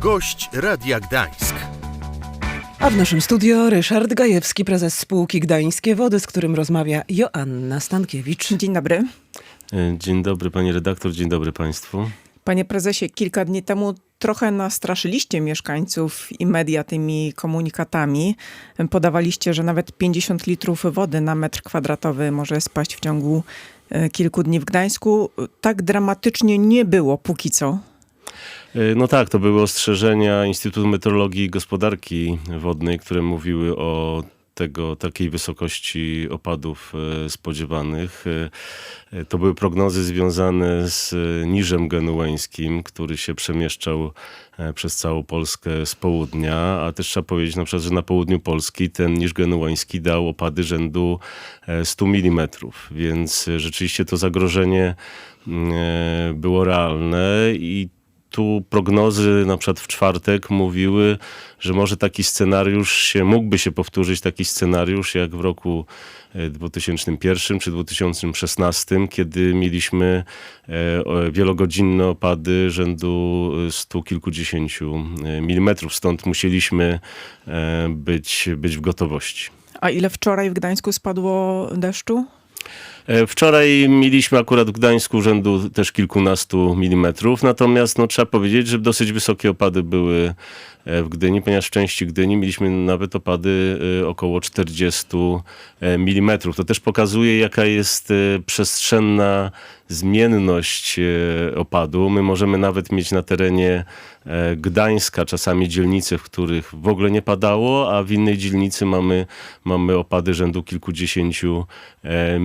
Gość Radia Gdańsk. A w naszym studio Ryszard Gajewski, prezes spółki Gdańskie Wody, z którym rozmawia Joanna Stankiewicz. Dzień dobry. Dzień dobry pani redaktor, dzień dobry państwu. Panie prezesie, kilka dni temu trochę nastraszyliście mieszkańców i media tymi komunikatami. Podawaliście, że nawet 50 litrów wody na metr kwadratowy może spaść w ciągu e, kilku dni w Gdańsku. Tak dramatycznie nie było póki co. E, No tak, to były ostrzeżenia Instytutu Meteorologii i Gospodarki Wodnej, które mówiły o tego, takiej wysokości opadów e, spodziewanych. E, e, To były prognozy związane z e, niżem genueńskim, który się przemieszczał e, przez całą Polskę z południa, a też trzeba powiedzieć na przykład, że na południu Polski ten niż genueński dał opady rzędu e, 100 mm, więc e, rzeczywiście to zagrożenie e, było realne i tu prognozy na przykład w czwartek mówiły, że może taki scenariusz się, mógłby się powtórzyć taki scenariusz jak w roku e, 2001 czy 2016, kiedy mieliśmy e, wielogodzinne opady rzędu e, stu kilkudziesięciu e, milimetrów. Stąd musieliśmy e, być, być w gotowości. A ile wczoraj w Gdańsku spadło deszczu? E, Wczoraj mieliśmy akurat w Gdańsku rzędu też kilkunastu milimetrów, natomiast no, trzeba powiedzieć, że dosyć wysokie opady były e, w Gdyni, ponieważ w części Gdyni mieliśmy nawet opady e, około 40 milimetrów. To też pokazuje, jaka jest przestrzenna zmienność opadu. My możemy nawet mieć na terenie Gdańska czasami dzielnice, w których w ogóle nie padało, a w innej dzielnicy mamy, mamy opady rzędu kilkudziesięciu e,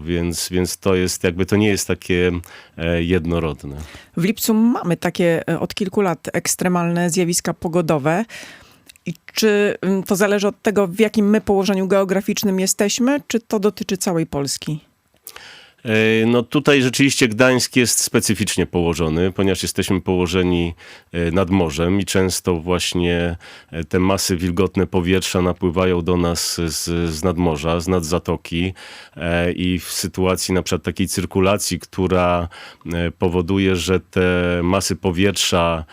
więc, więc to jest jakby to nie jest takie e, jednorodne. W lipcu mamy takie e, od kilku lat ekstremalne zjawiska pogodowe. I czy mm, to zależy od tego, w jakim my położeniu geograficznym jesteśmy, czy to dotyczy całej Polski? E, No tutaj rzeczywiście Gdańsk jest specyficznie położony, ponieważ jesteśmy położeni e, nad morzem i często właśnie e, te masy wilgotne powietrza napływają do nas z, z nadmorza, z nad zatoki i w sytuacji na przykład takiej cyrkulacji, która powoduje, że te masy powietrza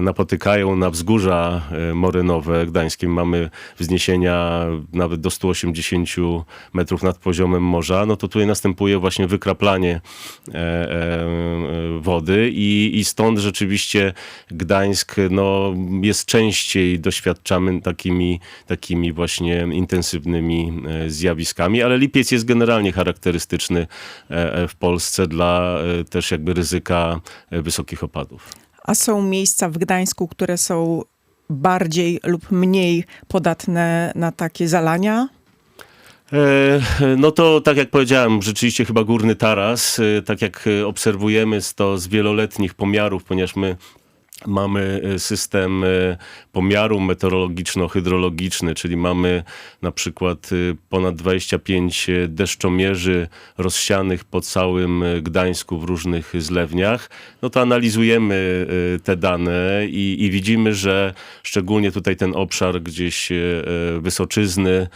napotykają na wzgórza e, morynowe gdańskie. Mamy wzniesienia nawet do 180 metrów nad poziomem morza, no to tutaj następuje właśnie wykraplanie e, e, wody i, i stąd rzeczywiście Gdańsk no, jest częściej doświadczamy takimi, takimi właśnie intensywnymi e, zjawiskami, ale lipiec jest generalnie charakterystyczny w Polsce dla też jakby ryzyka wysokich opadów. A są miejsca w Gdańsku, które są bardziej lub mniej podatne na takie zalania? E, No to tak jak powiedziałem, rzeczywiście chyba górny taras, e, tak jak e, obserwujemy to z wieloletnich pomiarów, ponieważ my mamy e, system e, pomiaru meteorologiczno-hydrologiczny, czyli mamy na przykład e, ponad 25 deszczomierzy rozsianych po całym Gdańsku w różnych zlewniach, no to analizujemy te dane i, i widzimy, że szczególnie tutaj ten obszar gdzieś Wysoczyzny,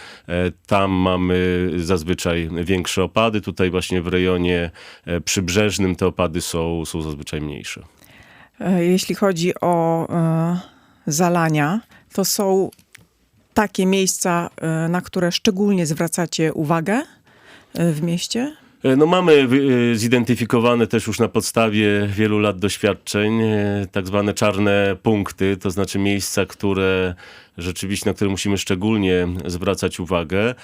tam mamy zazwyczaj większe opady. Tutaj właśnie w rejonie przybrzeżnym te opady są, są zazwyczaj mniejsze. E, Jeśli chodzi o e, zalania, to są takie miejsca, e, na które szczególnie zwracacie uwagę w mieście? No mamy zidentyfikowane też już na podstawie wielu lat doświadczeń tak zwane czarne punkty, to znaczy miejsca, które rzeczywiście, na które musimy szczególnie zwracać uwagę.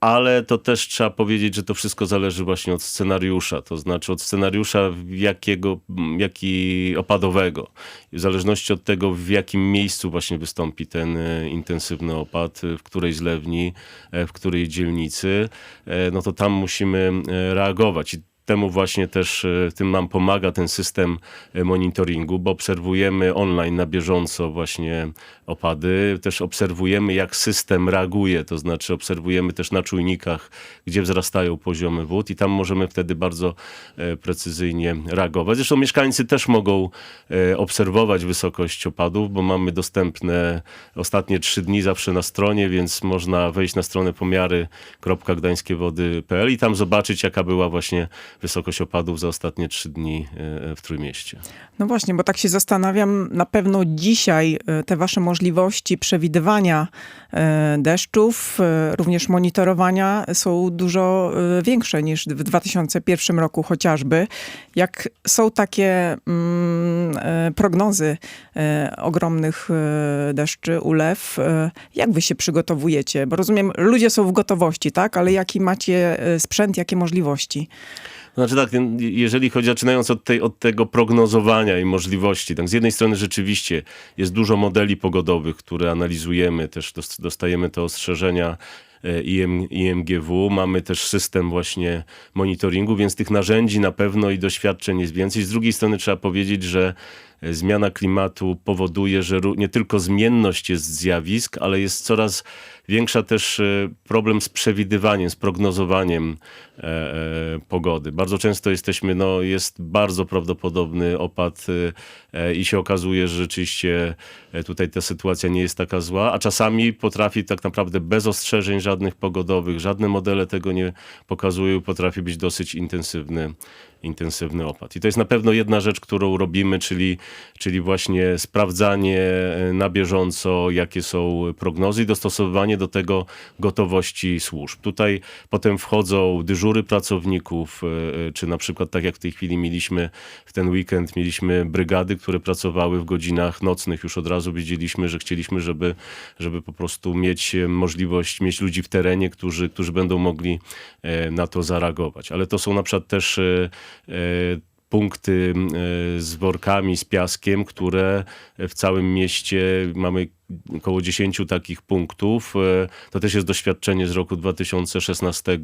Ale to też trzeba powiedzieć, że to wszystko zależy właśnie od scenariusza, to znaczy od scenariusza jakiego, jaki opadowego. W zależności od tego, w jakim miejscu właśnie wystąpi ten e, intensywny opad, e, w której zlewni, e, w której dzielnicy, no to tam musimy reagować. I temu właśnie też e, tym nam pomaga ten system e, monitoringu, bo obserwujemy online na bieżąco właśnie opady. Też obserwujemy, jak system reaguje, to znaczy obserwujemy też na czujnikach, gdzie wzrastają poziomy wód i tam możemy wtedy bardzo e, precyzyjnie reagować. Zresztą mieszkańcy też mogą obserwować wysokość opadów, bo mamy dostępne ostatnie trzy dni zawsze na stronie, więc można wejść na stronę pomiary.gdańskiewody.pl i tam zobaczyć, jaka była właśnie wysokość opadów za ostatnie trzy dni e, w Trójmieście. No właśnie, bo tak się zastanawiam, na pewno dzisiaj e, te wasze możliwości przewidywania e, deszczów, e, również monitorowania są dużo e, większe niż w 2001 roku chociażby. Jak są takie mm, e, prognozy e, ogromnych e, deszczy, ulew, e, jak wy się przygotowujecie? Bo rozumiem, ludzie są w gotowości, tak? Ale jaki macie e, sprzęt, jakie możliwości? Znaczy tak, jeżeli chodzi, zaczynając od, tej, od tego prognozowania i możliwości, tak z jednej strony rzeczywiście jest dużo modeli pogodowych, które analizujemy, też dos- dostajemy te ostrzeżenia IM, IMGW, mamy też system właśnie monitoringu, więc tych narzędzi na pewno i doświadczeń jest więcej. Z drugiej strony trzeba powiedzieć, że e, zmiana klimatu powoduje, że nie tylko zmienność jest zjawisk, ale jest coraz większa też e, problem z przewidywaniem, z prognozowaniem e, pogody. Bardzo często jesteśmy, no jest bardzo prawdopodobny opad i się okazuje, że rzeczywiście tutaj ta sytuacja nie jest taka zła, a czasami potrafi tak naprawdę bez ostrzeżeń żadnych pogodowych, żadne modele tego nie pokazują, potrafi być dosyć intensywny intensywny opad. I to jest na pewno jedna rzecz, którą robimy, czyli, czyli właśnie sprawdzanie e, na bieżąco, jakie są prognozy i dostosowywanie do tego gotowości służb. Tutaj potem wchodzą dyżury pracowników, e, e, czy na przykład tak jak w tej chwili mieliśmy w ten weekend, mieliśmy brygady, które pracowały w godzinach nocnych. Już od razu wiedzieliśmy, że chcieliśmy, żeby, żeby po prostu mieć możliwość, mieć ludzi w terenie, którzy, którzy będą mogli na to zareagować. Ale to są na przykład też punkty e, z workami, z piaskiem, które w całym mieście mamy około 10 takich punktów. E, To też jest doświadczenie z roku 2016,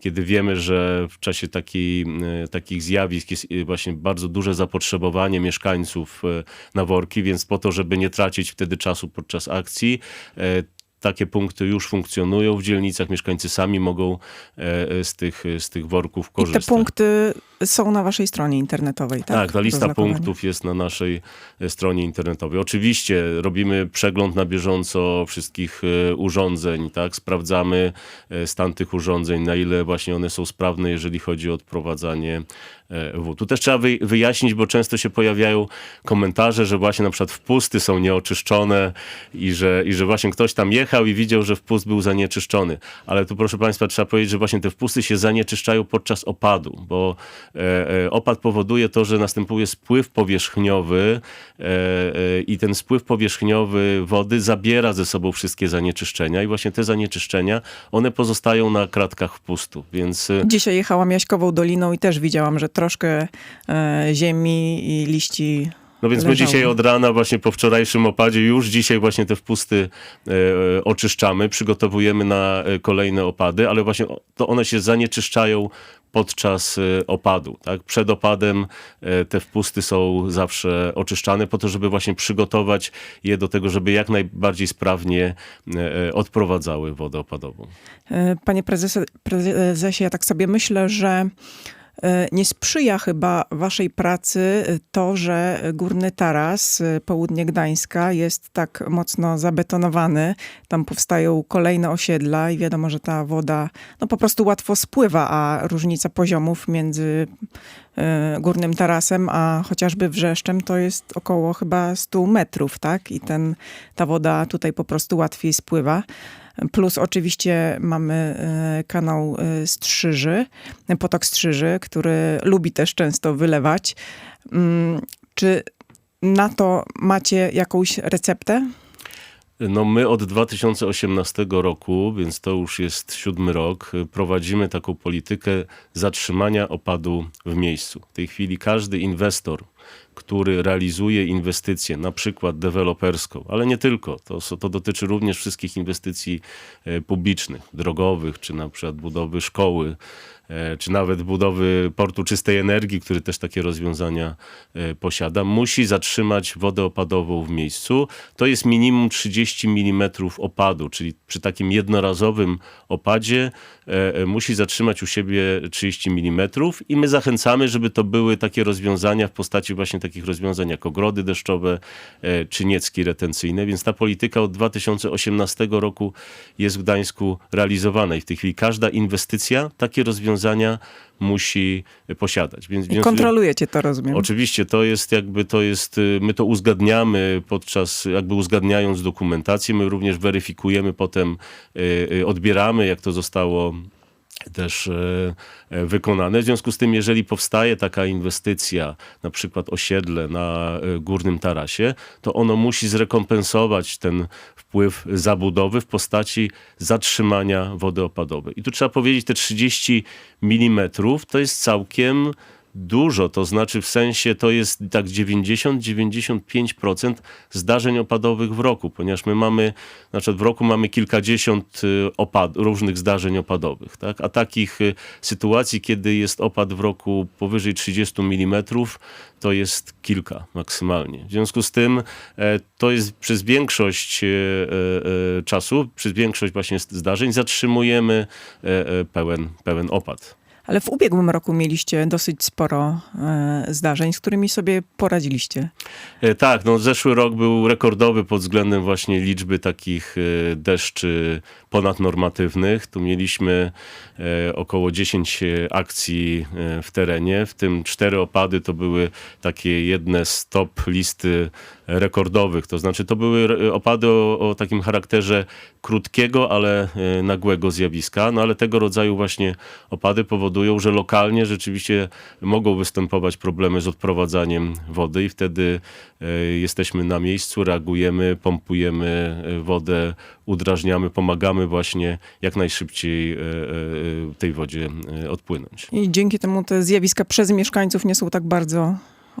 kiedy wiemy, że w czasie takiej, e, takich zjawisk jest e, właśnie bardzo duże zapotrzebowanie mieszkańców e, na worki, więc po to, żeby nie tracić wtedy czasu podczas akcji, e, takie punkty już funkcjonują w dzielnicach. Mieszkańcy sami mogą e, e, z tych, z tych worków I korzystać. te punkty są na waszej stronie internetowej, tak? Tak, ta lista punktów jest na naszej e, stronie internetowej. Oczywiście robimy przegląd na bieżąco wszystkich e, urządzeń, tak? Sprawdzamy e, stan tych urządzeń, na ile właśnie one są sprawne, jeżeli chodzi o odprowadzanie wód. Tu też trzeba wy- wyjaśnić, bo często się pojawiają komentarze, że właśnie na przykład wpusty są nieoczyszczone i że, i że właśnie ktoś tam jechał i widział, że wpust był zanieczyszczony. Ale tu proszę Państwa trzeba powiedzieć, że właśnie te wpusty się zanieczyszczają podczas opadu, bo opad powoduje to, że następuje spływ powierzchniowy e, e, i ten spływ powierzchniowy wody zabiera ze sobą wszystkie zanieczyszczenia i właśnie te zanieczyszczenia, one pozostają na kratkach wpustu, więc... e, Dzisiaj jechałam Jaśkową Doliną i też widziałam, że troszkę e, ziemi i liści No więc my dzisiaj od rana, właśnie po wczorajszym opadzie, już dzisiaj właśnie te wpusty e, e, oczyszczamy, przygotowujemy na e, kolejne opady, ale właśnie to one się zanieczyszczają podczas e, opadu. Tak? Przed opadem e, te wpusty są zawsze oczyszczane po to, żeby właśnie przygotować je do tego, żeby jak najbardziej sprawnie e, odprowadzały wodę opadową. E, Panie prezesie, prezesie, ja tak sobie myślę, że nie sprzyja chyba waszej pracy e, to, że Górny Taras, e, południe Gdańska, jest tak mocno zabetonowany. Tam powstają kolejne osiedla i wiadomo, że ta woda no, po prostu łatwo spływa, a różnica poziomów między e, Górnym Tarasem, a chociażby Wrzeszczem to jest około chyba 100 metrów, tak? I ten, ta woda tutaj po prostu łatwiej spływa. Plus oczywiście mamy e, kanał e, Strzyży, potok Strzyży, który lubi też często wylewać. Mm, Czy na to macie jakąś receptę? No my od 2018 roku, więc to już jest siódmy rok, prowadzimy taką politykę zatrzymania opadu w miejscu. W tej chwili każdy inwestor, który realizuje inwestycję, na przykład deweloperską, ale nie tylko, to, to dotyczy również wszystkich inwestycji e, publicznych, drogowych, czy na przykład budowy szkoły, e, czy nawet budowy portu czystej energii, który też takie rozwiązania e, posiada, musi zatrzymać wodę opadową w miejscu. To jest minimum 30 mm opadu, czyli przy takim jednorazowym opadzie musi zatrzymać u siebie 30 mm i my zachęcamy, żeby to były takie rozwiązania w postaci właśnie takich rozwiązań jak ogrody deszczowe e, czy niecki retencyjne, więc ta polityka od 2018 roku jest w Gdańsku realizowana i w tej chwili każda inwestycja takie rozwiązania musi posiadać. Więc I kontrolujecie to, rozumiem. Oczywiście to jest jakby to jest, y, my to uzgadniamy podczas, jakby uzgadniając dokumentację, my również weryfikujemy, potem y, y, odbieramy, jak to zostało też e, e, wykonane. W związku z tym, jeżeli powstaje taka inwestycja, na przykład osiedle na e, Górnym Tarasie, to ono musi zrekompensować ten wpływ zabudowy w postaci zatrzymania wody opadowej. I tu trzeba powiedzieć, te 30 mm to jest całkiem dużo, to znaczy w sensie to jest tak 90-95% zdarzeń opadowych w roku, ponieważ my mamy, na przykład w roku mamy kilkadziesiąt y, opad, różnych zdarzeń opadowych, tak? a takich y, sytuacji, kiedy jest opad w roku powyżej 30 mm, to jest kilka maksymalnie. W związku z tym e, to jest przez większość e, e, czasu, przez większość właśnie zdarzeń zatrzymujemy pełen, pełen opad. Ale w ubiegłym roku mieliście dosyć sporo e, zdarzeń, z którymi sobie poradziliście. E, Tak, no zeszły rok był rekordowy pod względem właśnie liczby takich e, deszczy ponadnormatywnych. Tu mieliśmy około 10 akcji w terenie, w tym cztery opady to były takie jedne z top listy rekordowych. To znaczy to były opady o, o takim charakterze krótkiego, ale e, nagłego zjawiska. No ale tego rodzaju właśnie opady powodują, że lokalnie rzeczywiście mogą występować problemy z odprowadzaniem wody i wtedy e, jesteśmy na miejscu, reagujemy, pompujemy e, wodę, udrażniamy, pomagamy właśnie jak najszybciej tej wodzie odpłynąć. I dzięki temu te zjawiska przez mieszkańców nie są tak bardzo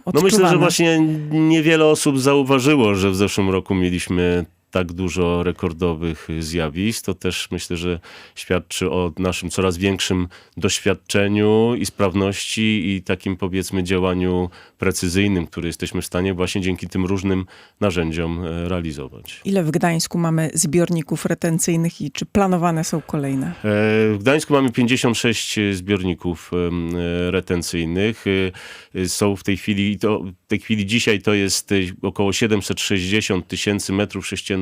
No odczuwane. myślę, że właśnie niewiele osób zauważyło, że w zeszłym roku mieliśmy tak dużo rekordowych zjawisk. To też myślę, że świadczy o naszym coraz większym doświadczeniu i sprawności i takim powiedzmy działaniu precyzyjnym, które jesteśmy w stanie właśnie dzięki tym różnym narzędziom e, realizować. Ile w Gdańsku mamy zbiorników retencyjnych i czy planowane są kolejne? E, W Gdańsku mamy 56 zbiorników e, retencyjnych. Są w tej chwili, to, w tej chwili dzisiaj to jest około 760 tysięcy metrów sześciennych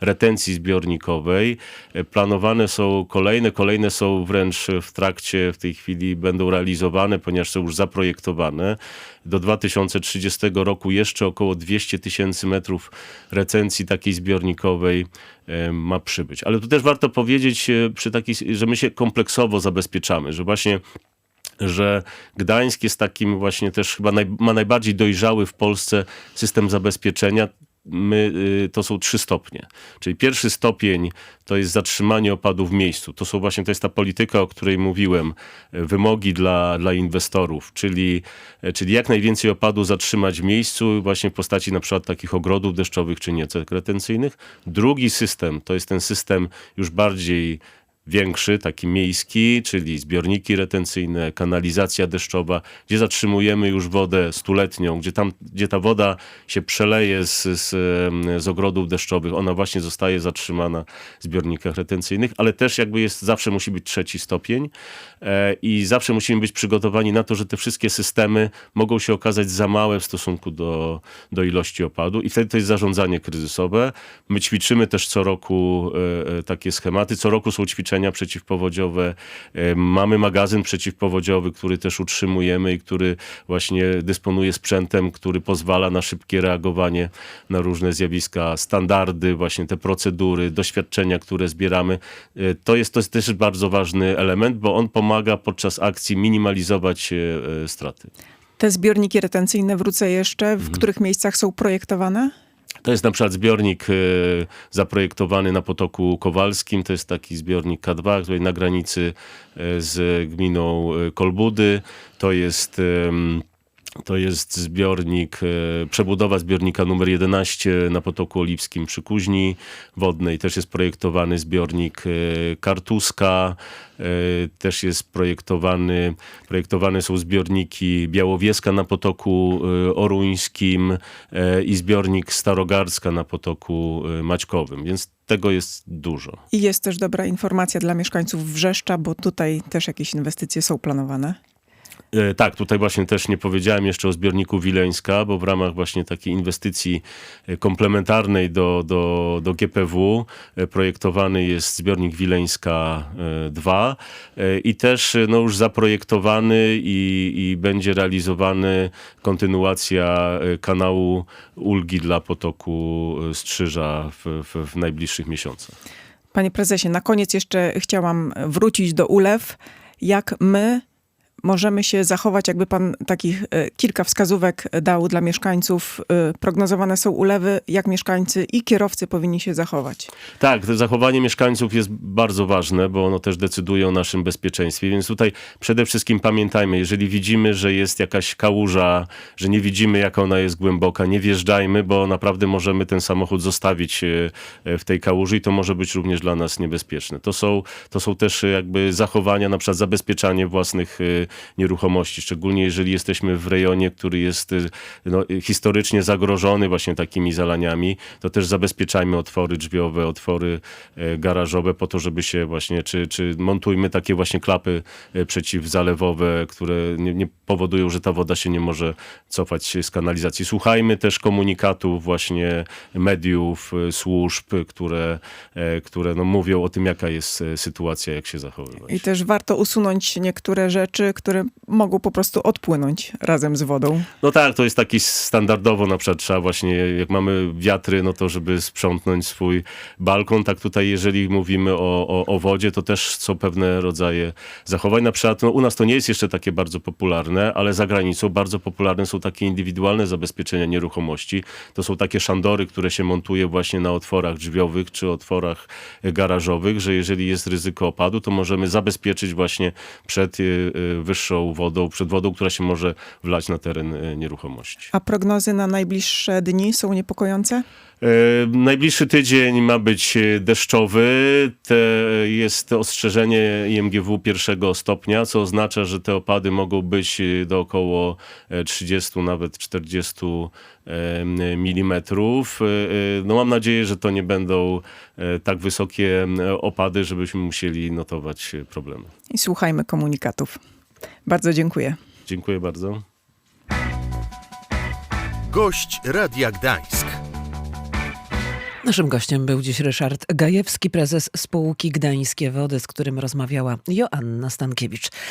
retencji zbiornikowej. E, Planowane są kolejne, kolejne są wręcz w trakcie, w tej chwili będą realizowane, ponieważ są już zaprojektowane. Do 2030 roku jeszcze około 200 tysięcy metrów retencji takiej zbiornikowej e, ma przybyć. Ale tu też warto powiedzieć, e, przy takiej, że my się kompleksowo zabezpieczamy, że właśnie że Gdańsk jest takim właśnie też chyba naj, ma najbardziej dojrzały w Polsce system zabezpieczenia. My, y, to są trzy stopnie. Czyli pierwszy stopień to jest zatrzymanie opadu w miejscu. To są właśnie, to jest ta polityka, o której mówiłem, e, wymogi dla, dla inwestorów, czyli, e, czyli jak najwięcej opadu zatrzymać w miejscu, właśnie w postaci na przykład takich ogrodów deszczowych czy niecek retencyjnych. Drugi system to jest ten system już bardziej większy, taki miejski, czyli zbiorniki retencyjne, kanalizacja deszczowa, gdzie zatrzymujemy już wodę stuletnią, gdzie, tam, gdzie ta woda się przeleje z, z, z ogrodów deszczowych, ona właśnie zostaje zatrzymana w zbiornikach retencyjnych, ale też jakby jest, zawsze musi być trzeci stopień e, i zawsze musimy być przygotowani na to, że te wszystkie systemy mogą się okazać za małe w stosunku do, do ilości opadu. I wtedy to jest zarządzanie kryzysowe. My ćwiczymy też co roku e, e, takie schematy, co roku są ćwiczenia przeciwpowodziowe, e, mamy magazyn przeciwpowodziowy, który też utrzymujemy i który właśnie dysponuje sprzętem, który pozwala na szybkie reagowanie na różne zjawiska, standardy, właśnie te procedury, doświadczenia, które zbieramy. E, To jest, to jest też bardzo ważny element, bo on pomaga podczas akcji minimalizować e, straty. Te zbiorniki retencyjne, wrócę jeszcze, Mhm. w których miejscach są projektowane? To jest na przykład zbiornik e, zaprojektowany na Potoku Kowalskim. To jest taki zbiornik K2, tutaj na granicy e, z gminą e, Kolbudy. To jest... To jest zbiornik, e, przebudowa zbiornika numer 11 na Potoku Oliwskim przy Kuźni Wodnej. Też jest projektowany zbiornik e, Kartuska. E, Też jest projektowany, projektowane są zbiorniki Białowieska na Potoku Oruńskim i zbiornik Starogardzka na Potoku Maćkowym. Więc tego jest dużo. I jest też dobra informacja dla mieszkańców Wrzeszcza, bo tutaj też jakieś inwestycje są planowane. E, Tak, tutaj właśnie też nie powiedziałem jeszcze o zbiorniku Wileńska, bo w ramach właśnie takiej inwestycji e, komplementarnej do, do, do GPW e, projektowany jest zbiornik Wileńska e, 2 e, i też no, już zaprojektowany i, i będzie realizowany kontynuacja kanału Ulgi dla potoku Strzyża w, w, w najbliższych miesiącach. Panie prezesie, na koniec jeszcze chciałam wrócić do ulew. Jak my możemy się zachować, jakby pan takich e, kilka wskazówek dał dla mieszkańców? E, Prognozowane są ulewy, jak mieszkańcy i kierowcy powinni się zachować? Tak, zachowanie mieszkańców jest bardzo ważne, bo ono też decyduje o naszym bezpieczeństwie. Więc tutaj przede wszystkim pamiętajmy, jeżeli widzimy, że jest jakaś kałuża, że nie widzimy, jaka ona jest głęboka, nie wjeżdżajmy, bo naprawdę możemy ten samochód zostawić e, e, w tej kałuży i to może być również dla nas niebezpieczne. To są, to są też e, jakby zachowania, na przykład zabezpieczanie własnych e, nieruchomości, szczególnie jeżeli jesteśmy w rejonie, który jest e, no, historycznie zagrożony właśnie takimi zalaniami, to też zabezpieczajmy otwory drzwiowe, otwory e, garażowe po to, żeby się właśnie, czy, czy montujmy takie właśnie klapy e, przeciwzalewowe, które nie, nie powodują, że ta woda się nie może cofać z kanalizacji. Słuchajmy też komunikatów właśnie mediów, e, służb, które, które no, mówią o tym, jaka jest sytuacja, jak się zachowywać. I też warto usunąć niektóre rzeczy, które mogą po prostu odpłynąć razem z wodą. No tak, to jest taki standardowo, na przykład trzeba właśnie, jak mamy wiatry, no to żeby sprzątnąć swój balkon, tak tutaj jeżeli mówimy o, o, o wodzie, to też są pewne rodzaje zachowań. Na przykład no, u nas to nie jest jeszcze takie bardzo popularne, ale za granicą bardzo popularne są takie indywidualne zabezpieczenia nieruchomości. To są takie szandory, które się montuje właśnie na otworach drzwiowych czy otworach garażowych, że jeżeli jest ryzyko opadu, to możemy zabezpieczyć właśnie przed e, e, wyższą wodą, przed wodą, która się może wlać na teren e, nieruchomości. A prognozy na najbliższe dni są niepokojące? E, Najbliższy tydzień ma być e, deszczowy. Te, jest ostrzeżenie IMGW pierwszego stopnia, co oznacza, że te opady mogą być do około e, 30, nawet 40 mm. No mam nadzieję, że to nie będą tak wysokie opady, żebyśmy musieli notować problemy. I słuchajmy komunikatów. Bardzo dziękuję. Dziękuję bardzo. Gość Radia Gdańsk. Naszym gościem był dziś Ryszard Gajewski, prezes spółki Gdańskie Wody, z którym rozmawiała Joanna Stankiewicz.